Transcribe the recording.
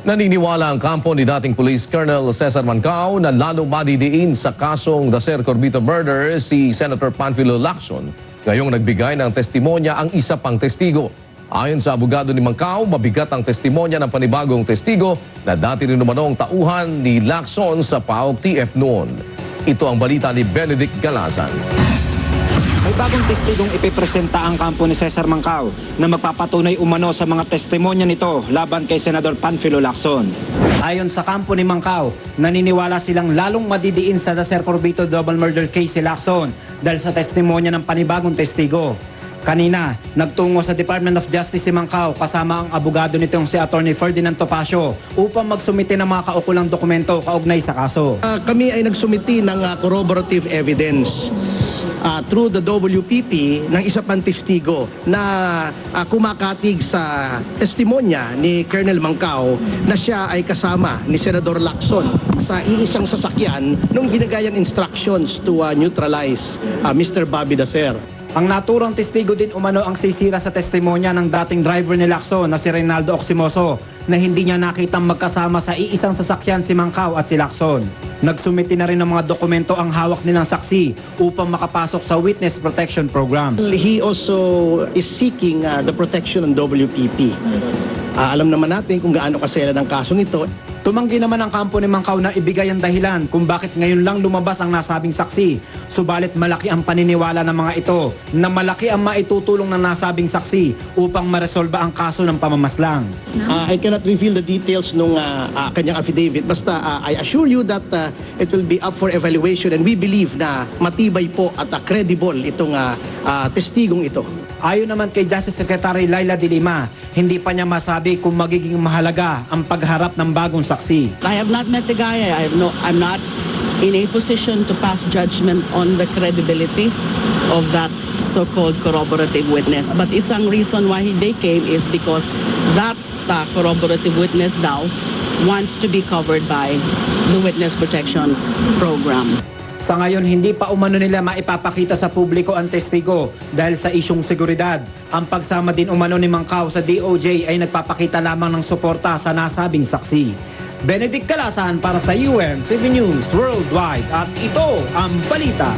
Naniniwala ang kampo ni dating Police Colonel Cesar Mancao na lalong madidiin sa kasong Dacer Corbito murder si Senator Panfilo Lacson. Ngayong nagbigay ng testimonya ang isa pang testigo. Ayon sa abogado ni Mancao, mabigat ang testimonya ng panibagong testigo na dati rin umanong tauhan ni Lacson sa PAOK TF noon. Ito ang balita ni Benedict Galazan. May bagong testigong ipipresenta ang kampo ni Cesar Mancao na magpapatunay umano sa mga testimonya nito laban kay Senador Panfilo Lacson. Ayon sa kampo ni Mancao, naniniwala silang lalong madidiin sa Dacer Corbito double murder case si Lacson dahil sa testimonya ng panibagong testigo. Kanina, nagtungo sa Department of Justice si Mancao kasama ang abogado nitong si Attorney Ferdinand Topacio upang magsumite ng mga kaukulang dokumento kaugnay sa kaso. Ah, kami ay nagsumiti ng ah, corroborative evidence ah, through the WPP ng isa pang testigo na ah, kumakatig sa testimonya ni Colonel Mangkao na siya ay kasama ni Senador Lacson sa iisang sasakyan nung binigay ang instructions to ah, neutralize ah, Mr. Bobby Dacer. Ang naturang testigo din umano ang sisira sa testimonya ng dating driver ni Lacson na si Reynaldo Oximoso na hindi niya nakitang magkasama sa iisang sasakyan si Mangkaw at si Lacson. Nagsumiti na rin ng mga dokumento ang hawak nilang saksi upang makapasok sa Witness Protection Program. He also is seeking ah, the protection ng WPP. Ah, alam naman natin kung gaano kasela ng kasong ito. Tumanggi naman ang kampo ni Mangkaw na ibigay ang dahilan kung bakit ngayon lang lumabas ang nasabing saksi. Subalit malaki ang paniniwala ng mga ito na malaki ang maitutulong ng nasabing saksi upang maresolba ang kaso ng pamamaslang. Uh, I cannot reveal the details nung uh, uh, kanyang affidavit. Basta uh, I assure you that uh, it will be up for evaluation and we believe na matibay po at uh, credible itong uh, uh, testigong ito. Ayon naman kay Justice Secretary Laila De Lima, hindi pa niya masabi kung magiging mahalaga ang pagharap ng bagong saksi. I have not met the guy. I have no, I'm not in a position to pass judgment on the credibility of that so-called corroborative witness. But isang reason why he- they came is because that uh, corroborative witness now wants to be covered by the witness protection program. Sa ngayon, hindi pa umano nila maipapakita sa publiko ang testigo dahil sa isyong seguridad. Ang pagsama din umano ni Mangkaw sa DOJ ay nagpapakita lamang ng suporta sa nasabing saksi. Benedict Calasan para sa 7 News Worldwide at ito ang balita.